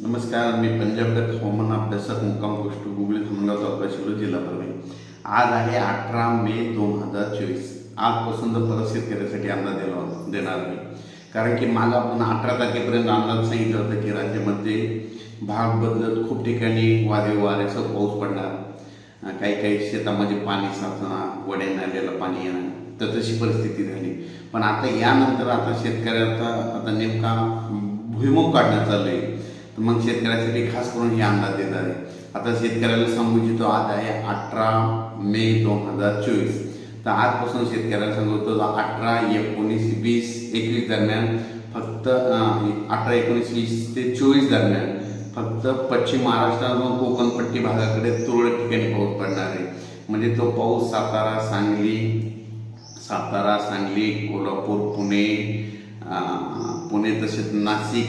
नमस्कार मी पंजाबगत हवामान अभ्यासक मुक्काम गोष्ट गुगली धामणगाव तालुका शिरूर जिल्हा परभणी. आज आहे अठरा मे दोन हजार चोवीस. आजपासून तर परत शेतकऱ्यासाठी अंदाज दिला देणार मी. कारण की मला आपण अठरा तारखेपर्यंत अंदाज सांगितलं होतं की राज्यामध्ये भाग बदलत खूप ठिकाणी वादळी वाऱ्यासह पाऊस पडणार. काही काही शेतामध्ये पाणी साचणार वड्या नाल्याला पाणी येणार. तर तशी परिस्थिती झाली. पण आता यानंतर आता शेतकऱ्याचा आता नेमका भुईमुख काढण्यात चालू आहे मग शेतकऱ्यासाठी खास करून हे अंदाज देत आहे. आता शेतकऱ्याला सांगू इच्छितो आज आहे अठरा मे दोन हजार चोवीस. तर आजपासून शेतकऱ्याला सांगतो अठरा एकोणीस वीस एकवीस दरम्यान फक्त अठरा एकोणीस वीस ते चोवीस दरम्यान फक्त पश्चिम महाराष्ट्रातून कोकणपट्टी भागाकडे तुरळक ठिकाणी पाऊस पडणार आहे. म्हणजे तो पाऊस सातारा सांगली सातारा सांगली कोल्हापूर पुणे पुणे तसेच नाशिक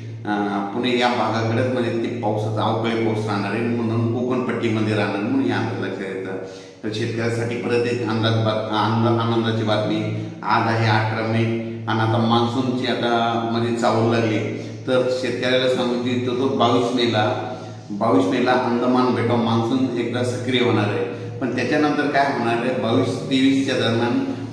पुणे या भागाकडेच म्हणजे ते पावसाचा अवकाळी पाऊस राहणार आहे. म्हणून कोकणपट्टीमध्ये राहणार म्हणून या लक्षात येतं. तर शेतकऱ्यासाठी परत एक अंदाज बात आनंद आनंदाची बातमी. आज आहे अठरा मे आणि आता मान्सूनची आता म्हणजे मध्ये चावू लागली. तर शेतकऱ्याला सांगू इच्छितो तो बावीस मेला बावीस मेला अंदमान बेटाव मान्सून एकदा सक्रिय होणार आहे. पण त्याच्यानंतर काय होणार आहे? बावीस तेवीसच्या दरम्यान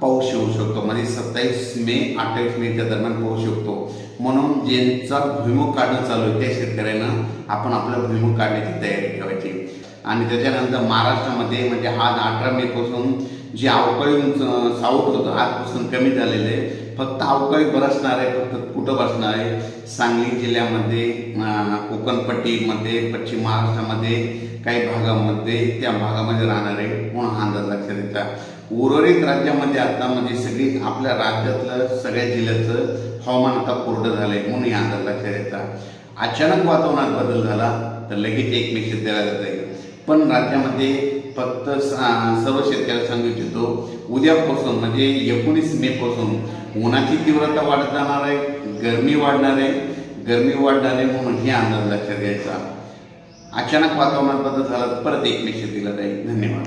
पाऊस येऊ शकतो. म्हणजे सत्तावीस मे अठ्ठावीस मेच्या दरम्यान पाऊस शकतो म्हणून ज्यांचा भुईमुख काढणं चालू आहे त्या शेतकऱ्यांना आपण आपला भुईमुख काढण्याची तयारी ठेवायची. आणि त्याच्यानंतर महाराष्ट्रामध्ये म्हणजे आज अठरा मे पासून जे अवकाळी साऊट होतं आजपासून कमी झालेलं आहे. फक्त अवकाळी बरसणार आहे फक्त कुठं बसणार आहे? सांगली जिल्ह्यामध्ये कोकणपट्टीमध्ये पश्चिम महाराष्ट्रामध्ये काही भागामध्ये त्या भागामध्ये राहणार आहे म्हणून हा अंदाज लक्षात येतात उर्वरित राज्यामध्ये आता म्हणजे सगळी आपल्या राज्यातलं सगळ्या जिल्ह्याचं हवामान आता कोरडं झालंय म्हणून या अंदाज लक्षात येतात अचानक वातावरणात बदल झाला तर लगेच एक मेसेज दिला जात आहे पण राज्यामध्ये फक्त सर्व शेतकऱ्याला सांगू इच्छितो उद्यापासून म्हणजे एकोणीस मे पासून उन्हाची तीव्रता वाढत जाणार आहे गरमी वाढणार आहे गरमी वाढणार आहे म्हणून हे अंदाज लक्षात घ्यायचा. अचानक वातावरणात बदल झाला तर परत एक मेसेज दिला जाईल धन्यवाद.